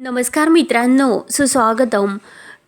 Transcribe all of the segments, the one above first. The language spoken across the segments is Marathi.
नमस्कार मित्रांनो सुस्वागतम.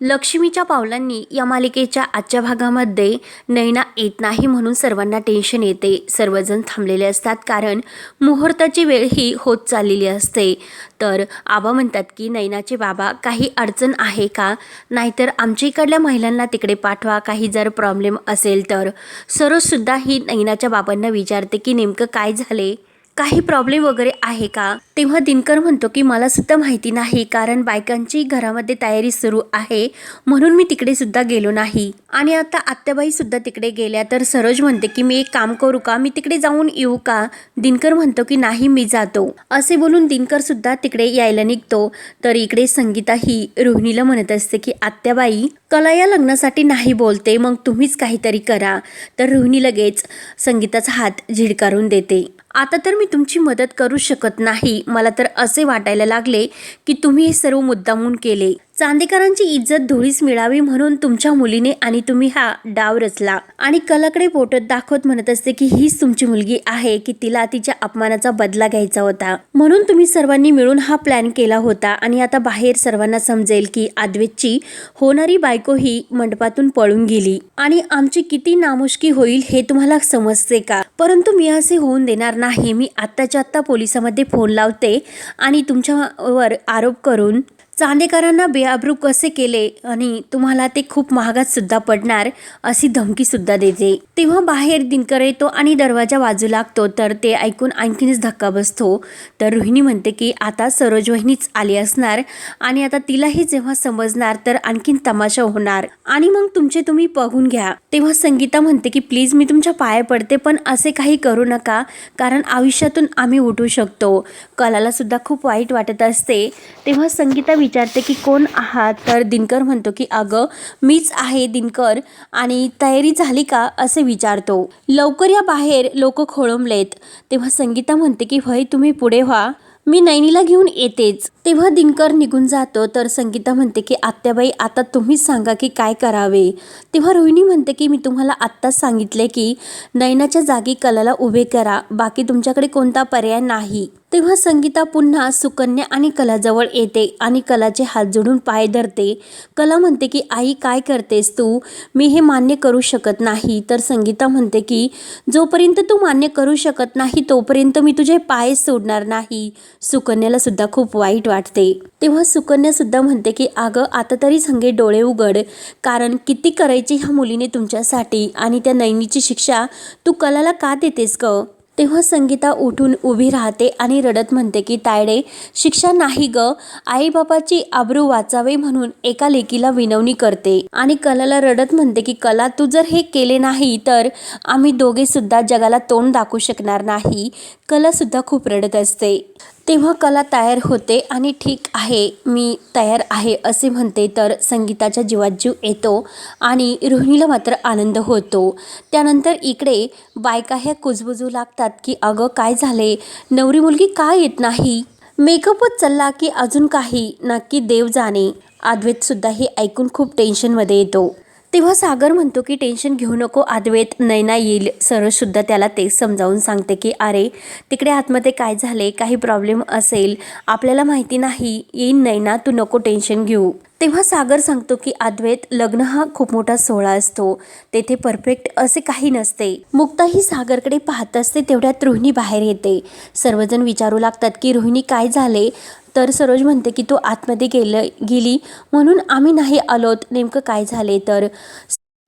लक्ष्मीच्या पावलांनी या मालिकेच्या आजच्या भागामध्ये नैना येत नाही म्हणून सर्वांना टेन्शन येते. सर्वजण थांबलेले असतात कारण मुहूर्ताची वेळ ही होत चाललेली असते. तर आबा म्हणतात की नैनाचे बाबा काही अडचण आहे का? नाहीतर आमच्या इकडल्या महिलांना तिकडे पाठवा. काही जर प्रॉब्लेम असेल तर. सरोजसुद्धा ही नैनाच्या बाबांना विचारते की नेमकं काय झाले? काही प्रॉब्लेम वगैरे आहे का? तेव्हा दिनकर म्हणतो की मला सुद्धा माहिती नाही कारण बायकांची घरामध्ये तयारी सुरू आहे म्हणून मी तिकडे सुद्धा गेलो नाही. आणि आता आत्याबाई सुद्धा तिकडे गेल्या तर सरोज म्हणते की मी एक काम करू का? मी तिकडे जाऊन येऊ का? दिनकर म्हणतो की नाही मी जातो. असे बोलून दिनकर सुद्धा तिकडे यायला निघतो. तर इकडे संगीता ही रोहिणीला म्हणत असते की आत्याबाई कला या लग्नासाठी नाही बोलते मग तुम्हीच काहीतरी करा. तर रोहिणी लगेच संगीताचा हात झिडकारून देते. आता तर मी तुमची मदत करू शकत नाही. मला तर असे वाटायला लागले की तुम्ही हे सर्व मुद्दामून केले. चांदेकरांची इज्जत धुळीस मिळावी म्हणून तुमच्या मुलीने आणि तुम्ही हा डाव रचला. आणि कलाकडे पोटत दाखवत म्हणत असते की हीच तुमची मुलगी आहे की तिला तिच्या अपमानाचा बदला घ्यायचा होता. म्हणून तुम्ही सर्वांनी मिळून हा प्लॅन केला होता आणि आता बाहेर सर्वांना समजेल की आद्वेतची होणारी बायको ही मंडपातून पळून गेली. आणि आमची किती नामुष्की होईल हे तुम्हाला समजते का? परंतु मी असे होऊन देणार नाही. मी आत्ताच्या आत्ता पोलिसांमध्ये फोन लावते आणि तुमच्यावर आरोप करून चांदेकरांना बेआब्रू कसे केले आणि तुम्हाला ते खूप महागात सुद्धा पडणार अशी धमकी सुद्धा देते. तेव्हा बाहेर दिनकर येतो आणि दरवाजा वाजू लागतो तर ते ऐकून आणखीनच धक्का बसतो. तर रोहिणी म्हणते की आता सरोज वहिनीच आली असणार आणि आता तिलाही जेव्हा समजणार तर आणखीन तमाशा होणार. आणि मग तुमचे तुम्ही बघून घ्या. तेव्हा संगीता म्हणते की प्लीज मी तुमच्या पाया पडते पण असे काही करू नका कारण आयुष्यातून आम्ही उठू शकतो. कलाला सुद्धा खूप वाईट वाटत असते. तेव्हा संगीता विचारते की कोण आहात? तर दिनकर म्हणतो की अगं मीच आहे दिनकर आणि तयारी झाली का? असे विचारतो. लवकर या बाहेर लोक खोळंबलेत. तेव्हा संगीता म्हणते की भय तुम्ही पुढे व्हा. मी नैनीला घेऊन येतेच. तेव्हा दिनकर निघून जातो. तर संगीता म्हणते की आत्याबाई आता तुम्हीच सांगा की काय करावे. तेव्हा रोहिणी म्हणते की मी तुम्हाला आत्ताच सांगितले की नयनाच्या जागी कलाला उभे करा. बाकी तुमच्याकडे कोणता पर्याय नाही. तेव्हा संगीता पुन्हा सुकन्या आणि कलाजवळ येते आणि कलाचे हात जोडून पाय धरते. कला म्हणते की आई काय करतेस तू? मी हे मान्य करू शकत नाही. तर संगीता म्हणते की जोपर्यंत तू मान्य करू शकत नाही तोपर्यंत मी तुझे पाय सोडणार नाही. सुकन्याला सुद्धा खूप वाईट वाटते. वाटते. तेव्हा सुकन्या सुद्धा म्हणते की अगं आता तरी संगे डोळे उघड. कारण किती करायची ह्या मुलीने तुमच्यासाठी? आणि त्या नैनीची शिक्षा तू कलाला का देतेस ग? तेव्हा संगीता उठून उभी राहते आणि रडत म्हणते की तायडे शिक्षा नाही ग. आईबापाची आबरू वाचावे म्हणून एका लेकीला विनवणी करते. आणि कलाला रडत म्हणते की कला तू जर हे केले नाही तर आम्ही दोघे सुद्धा जगाला तोंड दाखवू शकणार नाही. कला सुद्धा खूप रडत असते. तेव्हा कला तयार होते आणि ठीक आहे मी तयार आहे असे म्हणते तर संगीताच्या जीवात जीव येतो आणि रोहिणीला मात्र आनंद होतो. त्यानंतर इकडे बायका ह्या कुजबुजू लागतात की अगं काय झाले? नवरी मुलगी का येत नाही? मेकअपच चालला की अजून काही? नक्की देव जाणे. अद्वैतसुद्धा हे ऐकून खूप टेन्शनमध्ये येतो. तेव्हा सागर म्हणतो की टेन्शन घेऊ नको आदवेत नैना येईल. सरसुद्धा त्याला ते समजावून सांगते की अरे तिकडे आतमध्ये काय झाले काही प्रॉब्लेम असेल? आपल्याला माहिती नाही. येईन नैना तू नको टेन्शन घेऊ. तेव्हा सागर सांगतो की अद्वैत लग्न हा खूप मोठा सोहळा असतो. तेथे परफेक्ट असे काही नसते. मुक्ता ही सागरकडे पाहत असते तेवढ्यात रोहिणी बाहेर येते. सर्वजण विचारू लागतात की रोहिणी काय झाले? तर सरोज म्हणते की तू आतमध्ये गेलं गेली. म्हणून आम्ही नाही आलोत नेमकं काय झाले तर?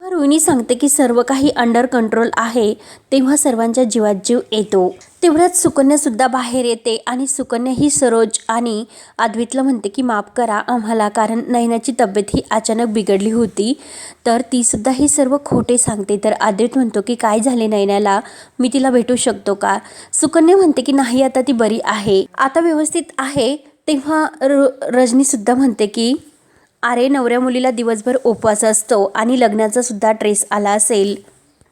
रोहिणी सांगते की सर्व काही अंडर कंट्रोल आहे तेव्हा सर्वांच्या जीवात जीव येतो. तेवढ्यात सुकन्या सुद्धा बाहेर येते आणि सुकन्या ही सरोज आणि अद्वितला म्हणते की माफ करा आम्हाला कारण नयनाची तब्येत ही अचानक बिघडली होती. तर ती सुद्धा हे सर्व खोटे सांगते. तर आद्वित म्हणतो की काय झाले नयनाला मी तिला भेटू शकतो का? सुकन्या म्हणते की नाही आता ती बरी आहे. आता व्यवस्थित आहे तेव्हा र रजनीसुद्धा म्हणते की अरे नवऱ्या मुलीला दिवसभर उपवास असतो आणि लग्नाचा सुद्धा ट्रेस आला असेल.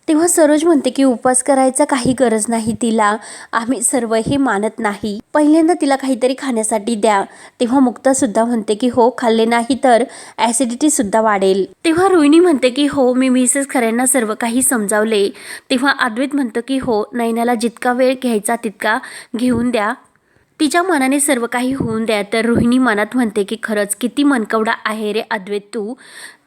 तेव्हा सरोज म्हणते की उपवास करायचा काही गरज नाही तिला. आम्ही सर्व हे मानत नाही. पहिल्यांदा तिला काहीतरी खाण्यासाठी द्या. तेव्हा मुक्ता सुद्धा म्हणते की हो खाल्ले नाही तर ऍसिडिटी सुद्धा वाढेल. तेव्हा रोहिणी म्हणते की हो मी मिसेस खऱ्यांना सर्व काही समजावले. तेव्हा अद्वैत म्हणतो की हो नैनाला जितका वेळ घ्यायचा तितका घेऊन द्या. तिच्या मनाने सर्व काही होऊन द्या तर रोहिणी मनात म्हणते की खरंच किती मनकवडा आहे रे अद्वैत तू.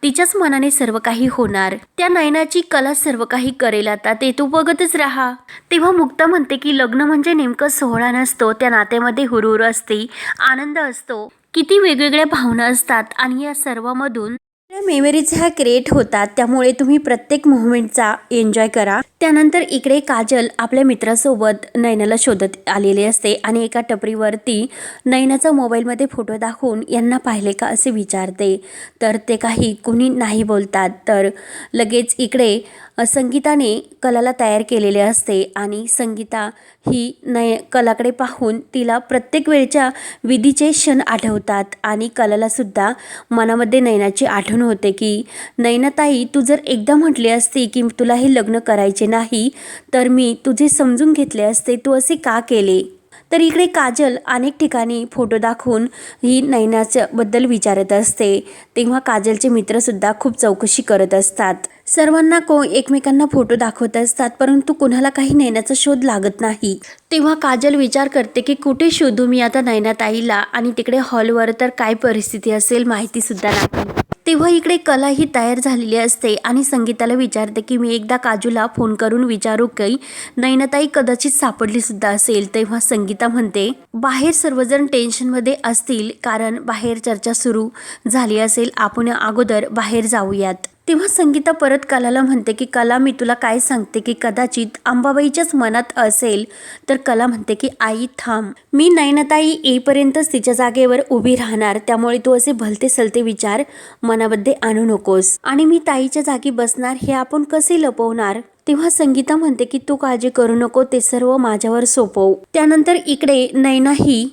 तिच्याच मनाने सर्व काही होणार. त्या नयनाची कला सर्व काही करेल आता. ते तू बघतच राहा. तेव्हा मुक्ता म्हणते की लग्न म्हणजे नेमकं सोहळा नसतो. त्या नात्यामध्ये हुरहुर असते. आनंद असतो. किती वेगवेगळ्या भावना असतात. आणि या सर्वामधून मेमरीज ह्या क्रिएट होतात त्यामुळे तुम्ही प्रत्येक मुवमेंटचा एन्जॉय करा. त्यानंतर इकडे काजल आपल्या मित्रासोबत नयनाला शोधत आलेली असते आणि एका टपरीवरती नयनाचा मोबाईलमध्ये फोटो दाखवून यांना पाहिले का असे विचारते. तर ते काही कुणी नाही बोलतात. तर लगेच इकडे संगीताने कलाला तयार केलेले असते आणि संगीता ही नय कलाकडे पाहून तिला प्रत्येक वेळच्या विधीचे क्षण आठवतात आणि कलालासुद्धा मनामध्ये नयनाची आठवण होते की नयनाताई तू जर एकदा म्हटली असती की तुला हे लग्न करायचे नाही तर मी तुझे समजून घेतले असते तू असे का केले? तर इकडे काजल अनेक ठिकाणी फोटो दाखवून ही नयनाच्या बद्दल विचारत असते. तेव्हा काजलचे मित्रसुद्धा खूप चौकशी करत असतात. सर्वांना को एकमेकांना फोटो दाखवत असतात परंतु कुणाला काही नैनाचा शोध लागत नाही. तेव्हा काजल विचार करते की कुठे शोधू मी आता नैनाताईला? आणि तिकडे हॉलवर तर काय परिस्थिती असेल माहितीसुद्धा नाही. तेव्हा इकडे कला ही तयार झालेली असते आणि संगीताला विचारते की मी एकदा काजूला फोन करून विचारू की नैनताई कदाचित सापडली सुद्धा असेल. तेव्हा संगीता म्हणते बाहेर सर्वजण टेन्शनमध्ये असतील कारण बाहेर चर्चा सुरू झाली असेल. आपण अगोदर बाहेर जाऊयात. तेव्हा संगीता परत कलाला म्हणते की कला मी तुला काय सांगते की कदाचित अंबाबाईच्याच मनात असेल तर कला म्हणते की आई थांब. मी नयनताई येईपर्यंतच तिच्या जागेवर उभी राहणार. त्यामुळे तू असे भलते सलते विचार मनामध्ये आणू नकोस. आणि मी ताईच्या जागी बसणार हे आपण कसे लपवणार? तेव्हा संगीता म्हणते की तू काळजी करू नको. ते सर्व माझ्यावर सोपव. त्यानंतर इकडे नैना ही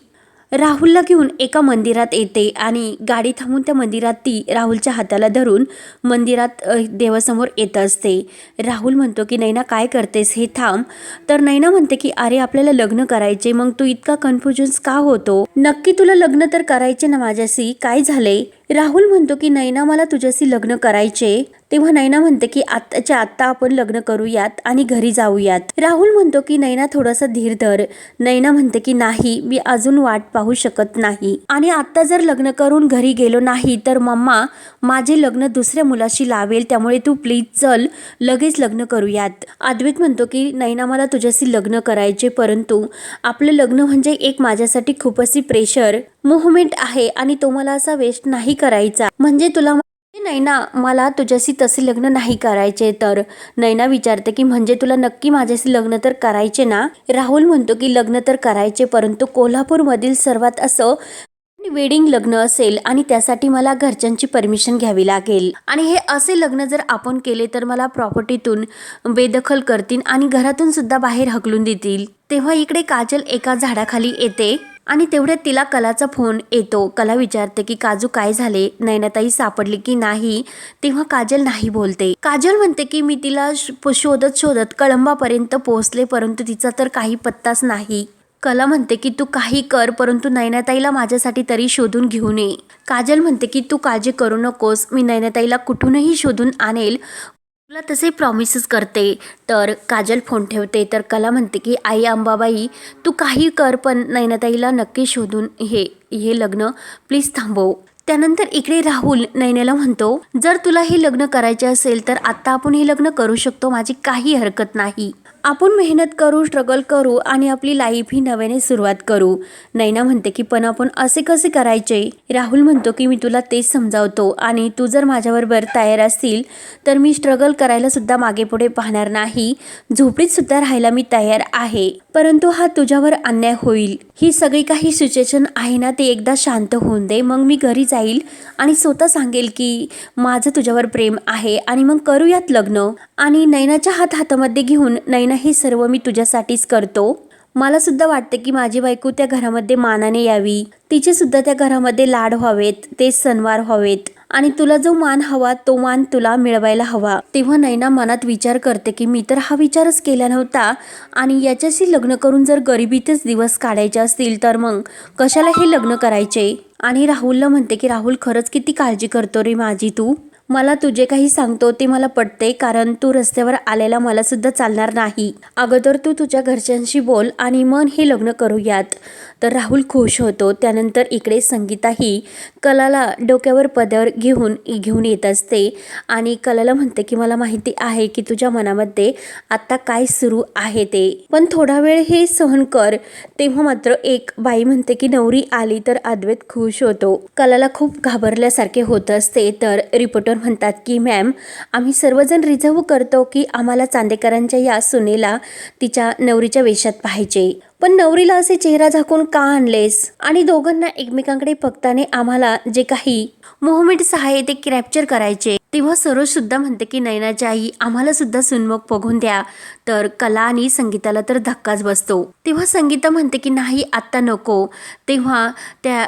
राहुलला घेऊन एका मंदिरात येते आणि गाडी थांबून त्या मंदिरात ती राहुलच्या हाताला धरून मंदिरात देवासमोर येत असते. राहुल म्हणतो की नैना काय करतेस? हे थांब. तर नैना म्हणते की अरे आपल्याला लग्न करायचे. मग तू इतका कन्फ्युजन्स का होतो? नक्की तुला लग्न तर करायचे ना माझ्याशी? काय झाले? राहुल म्हणतो की नैना मला तुझ्याशी लग्न करायचे. तेव्हा नैना म्हणते की आत्ताच्या आत्ता आपण लग्न करूयात आणि घरी जाऊयात. राहुल म्हणतो की नैना थोडासा धीर धर. नैना म्हणते की नाही मी अजून वाट पाहू शकत नाही. आणि आत्ता जर लग्न करून घरी गेलो नाही तर मम्मा माझे लग्न दुसऱ्या मुलाशी लावेल त्यामुळे तू प्लीज चल लगेच लग्न करूयात. अद्वैत म्हणतो की नैना मला तुझ्याशी लग्न करायचे परंतु आपलं लग्न म्हणजे एक माझ्यासाठी खूपशी प्रेशर मुवमेंट आहे आणि तो मला असा वेस्ट नाही करायचा. म्हणजे तुला नैना मला तुझ्याशी तसे लग्न नाही करायचे तर? नैना विचारते की म्हणजे तुला नक्की माझ्याशी लग्न तर करायचे ना? राहुल म्हणतो की लग्न तर करायचे परंतु कोल्हापूरमधील सर्वात असं वेडिंग लग्न असेल आणि त्यासाठी मला घरच्यांची परमिशन घ्यावी लागेल. आणि हे असे लग्न जर आपण केले तर मला प्रॉपर्टीतून बेदखल करतील आणि घरातून सुद्धा बाहेर हकलून देतील. तेव्हा इकडे काजल एका झाडाखाली येते. आणि तेवढ्यात तिला कलाचा फोन येतो. कला विचारते की काजू काय झाले? नैनाताई सापडली की नाही? तेव्हा काजल नाही बोलते. काजल म्हणते की मी तिला श- शोधत शोधत कळंबापर्यंत पोहोचले परंतु तिचा तर काही पत्ताच नाही. कला म्हणते की तू काही कर परंतु नैनाताईला माझ्यासाठी तरी शोधून घेऊ नये. काजल म्हणते की तू काळजी करू नकोस. मी नैनाताईला कुठूनही शोधून आणेल तुला तसे प्रॉमिसेस करते तर काजल फोन ठेवते तर कला म्हणते की आई अंबाबाई तू काही कर पण नैनाताईला नक्की शोधून हे हे लग्न प्लीज थांबव. त्यानंतर इकडे राहुल नैनेला म्हणतो जर तुला हे लग्न करायचे असेल तर आत्ता आपण हे लग्न करू शकतो माझी काही हरकत नाही. आपण मेहनत करू स्ट्रगल करू आणि आपली लाईफ ही नव्याने सुरुवात करू. नैना म्हणते की पण आपण असे कसे करायचे? राहुल म्हणतो की मी तुला तेच समजावतो आणि तू जर माझ्याबरोबर तयार असतील तर मी स्ट्रगल करायला सुद्धा मागे पुढे पाहणार नाही. झोपडीत सुद्धा राहायला मी तयार आहे. परंतु हा तुझ्यावर अन्याय होईल. ही सगळी काही सिच्युएशन आहे ना ते एकदा शांत होऊन दे. मग मी घरी जाईल आणि स्वतः सांगेल की माझं तुझ्यावर प्रेम आहे आणि मग करूयात लग्न. आणि नैनाच्या हात हातामध्ये घेऊन नैना हे सर्व मी तुझ्यासाठीच करतो. मला सुद्धा वाटतं की माझी बायको त्या घरामध्ये मानाने यावी. तिचे सुद्धा त्या घरामध्ये लाड व्हावेत ते सणवार व्हावेत. आणि तुला जो मान हवा तो मान तुला मिळवायला हवा. तेव्हा नैना मनात विचार करते की मी तर हा विचारच केला नव्हता. आणि याच्याशी लग्न करून जर गरिबीतच दिवस काढायचे असतील तर मग कशाला हे लग्न करायचे? आणि राहुलला म्हणते की राहुल खरंच किती काळजी करतो रे माझी तू? मला तुझे काही सांगतो ते मला पटते कारण तू रस्त्यावर आलेला मला सुद्धा चालणार नाही. अगोदर तू तुझ्या घरच्यांशी बोल आणि मन हे लग्न करूयात. तर राहुल खुश होतो. त्यानंतर इकडे संगीताही कलाला डोक्यावर पदर घेऊन घेऊन येत असते. आणि कलाला म्हणते की मला माहिती आहे की तुझ्या मनामध्ये आत्ता काय सुरू आहे ते. पण थोडा वेळ हे सहन कर. तेव्हा मात्र एक बाई म्हणते की नवरी आली तर अद्वैत खुश होतो. कलाला खूप घाबरल्यासारखे होत असते. तर रिपोर्टर म्हणतात की मॅम आम्ही सर्वजण रिझर्व करतो की आम्हाला चांदेकरांच्या या सुनेला तिच्या नवरीच्या वेशात पाहिजे पण नवरीला असे चेहरा झाकून का आणलेस? आणि दोघांना एकमेकांकडे बघताने आम्हाला जे काही मोहमेंट्स आहे ते कॅप्चर करायचे. तेव्हा सरोज सुद्धा म्हणते की नयनाची आई आम्हाला सुद्धा सुनमुख बघून द्या. तर कला आणि संगीताला तर धक्काच बसतो. तेव्हा संगीता म्हणते की नाही आत्ता नको. तेव्हा त्या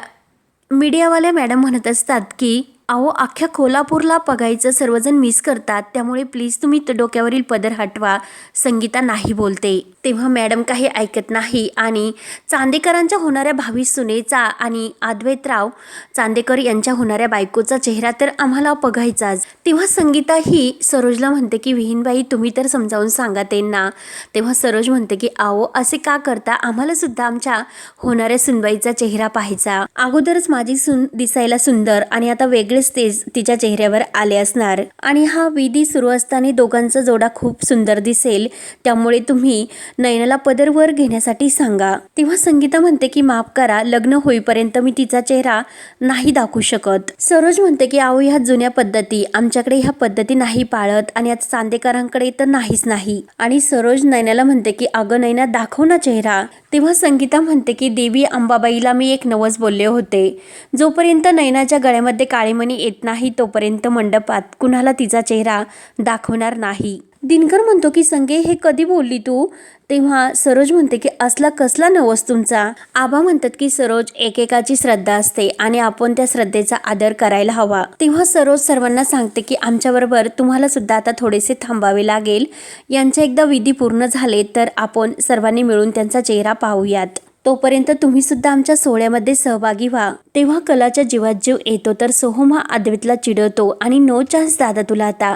मीडियावाल्या मॅडम म्हणत असतात की अहो अख्ख्या कोल्हापूरला बघायचं सर्वजण मिस करतात. त्यामुळे प्लीज तुम्ही डोक्यावरील पदर हटवा. संगीता नाही बोलते. तेव्हा मॅडम काही ऐकत नाही. आणि चांदेकरांच्या होणाऱ्या भावी सुनेचा आणि अद्वैतराव चांदेकर यांच्या होणाऱ्या बायकोचा चेहरा तर आम्हाला बघायचाच. तेव्हा संगीता ही सरोजला म्हणते की विहीनबाई तुम्ही तर समजावून सांगा त्यांना. तेव्हा सरोज म्हणते की आओ असे का करता? आम्हाला सुद्धा आमच्या होणाऱ्या सुनबाईचा चेहरा पाहायचा. अगोदरच माझी सून दिसायला सुंदर आणि आता वेगळे वेगळेच तेज तिच्या चेहऱ्यावर आले असणार. आणि हा विधी सुरू असताना दोघांचा जोडा खूप सुंदर दिसेल. त्यामुळे तुम्ही नयनाला पदरवर घेण्यासाठी सांगा. तेव्हा संगीता म्हणते की माफ करा लग्न होईपर्यंत मी तिचा चेहरा नाही दाखवू शकत. सरोज म्हणते की आहो ह्या जुन्या पद्धती. आमच्याकडे ह्या पद्धती नाही पाळत आणि आता चांदेकरांकडे तर नाहीच नाही. आणि सरोज नयनाला म्हणते की अगं नयना दाखव ना चेहरा. तेव्हा संगीता म्हणते की देवी अंबाबाईला मी एक नवस बोलले होते. जोपर्यंत नयनाच्या गळ्यामध्ये काळेमणी येत नाही तोपर्यंत मंडपात कुणाला तिचा चेहरा दाखवणार नाही. दिनकर म्हणतो की संगे हे कधी बोलली तू? तेव्हा सरोज म्हणते की असला कसला नवस तुमचा. आबा म्हणतात की सरोज एकेकाची श्रद्धा असते आणि आपण त्या श्रद्धेचा आदर करायला हवा. तेव्हा सरोज सर्वांना सांगते की आमच्याबरोबर तुम्हाला सुद्धा आता थोडेसे थांबावे लागेल. यांचे एकदा विधी पूर्ण झाले तर आपण सर्वांनी मिळून त्यांचा चेहरा पाहूयात. तोपर्यंत तुम्ही सुद्धा आमच्या सोहळ्यामध्ये सहभागी व्हा. तेव्हा कलाच्या जीवात जीव येतो तर सोहम हा अद्वैतला चिडवतो आणि नो चान्स दादा तुला आता.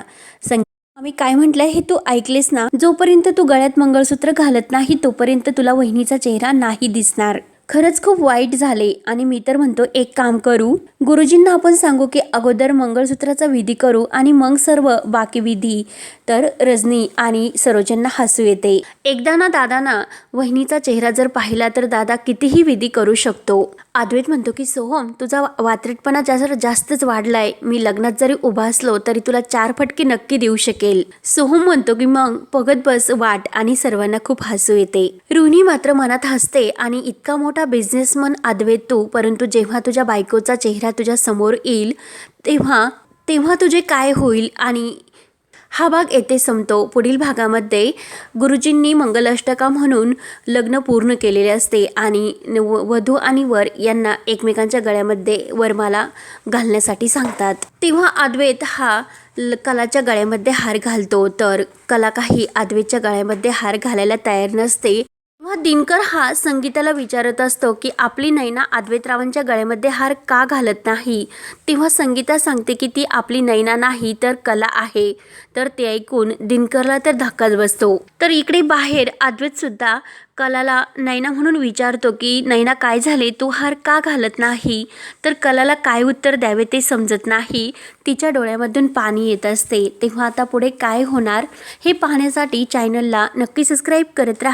संग आम्ही काय म्हटलंय हे तू ऐकलेस ना? जोपर्यंत तू गळ्यात मंगळसूत्र घालत नाही तोपर्यंत तुला वहिनीचा चेहरा नाही दिसणार. खरंच खूप वाईट झाले. आणि मी तर म्हणतो एक काम करू. गुरुजींना आपण सांगू की अगोदर मंगळसूत्राचा विधी करू आणि मग सर्व बाकी विधी. तर रजनी आणि सरोजांना हसू येते. एकदा ना दादाना वहिनीचा चेहरा जर पाहिला तर दादा कितीही विधी करू शकतो. अद्वैत म्हणतो की सोहम तुझा वात्रटपणा जरा जास्तच वाढलाय मी लग्नात जरी उभा असलो तरी तुला चार फटके नक्की देऊ शकेल. सोहम म्हणतो की मग बघत बस वाट आणि सर्वांना खूप हसू येते. रुनी मात्र मनात हसते आणि इतका मोठा बिझनेसमन आदवे तू परंतु जेव्हा तुझ्या बायकोचा चेहरा तुझ्या समोर येईल तेव्हा तेव्हा तुझे काय होईल आणि हा भाग येथे संपतो. पुढील भागामध्ये गुरुजींनी मंगलाष्टका म्हणून लग्न पूर्ण केलेले असते आणि व- वधू आणि वर यांना एकमेकांच्या गळ्यामध्ये वरमाला घालण्यासाठी सांगतात. तेव्हा अद्वैत हा ल- कलाच्या गळ्यामध्ये हार घालतो. तर कला काही अद्वैतच्या गळ्यामध्ये हार घालायला तयार नसते. तेव्हा दिनकर हा संगीताला विचारत असतो की आपली नैना अद्वैतरावांच्या गळ्यामध्ये हार का घालत नाही? तेव्हा संगीता सांगते की ती आपली नैना नाही तर कला आहे. तर ते ऐकून दिनकरला तर धक्काच बसतो. तर इकडे बाहेर अद्वैतसुद्धा कलाला नैना म्हणून विचारतो की नैना काय झाले? तू हार का घालत नाही? तर कलाला काय उत्तर द्यावे ते समजत नाही. तिच्या डोळ्यामधून पाणी येत असते. तेव्हा आता पुढे काय होणार? हे पाहण्यासाठी चॅनलला नक्की सबस्क्राईब करत राहा.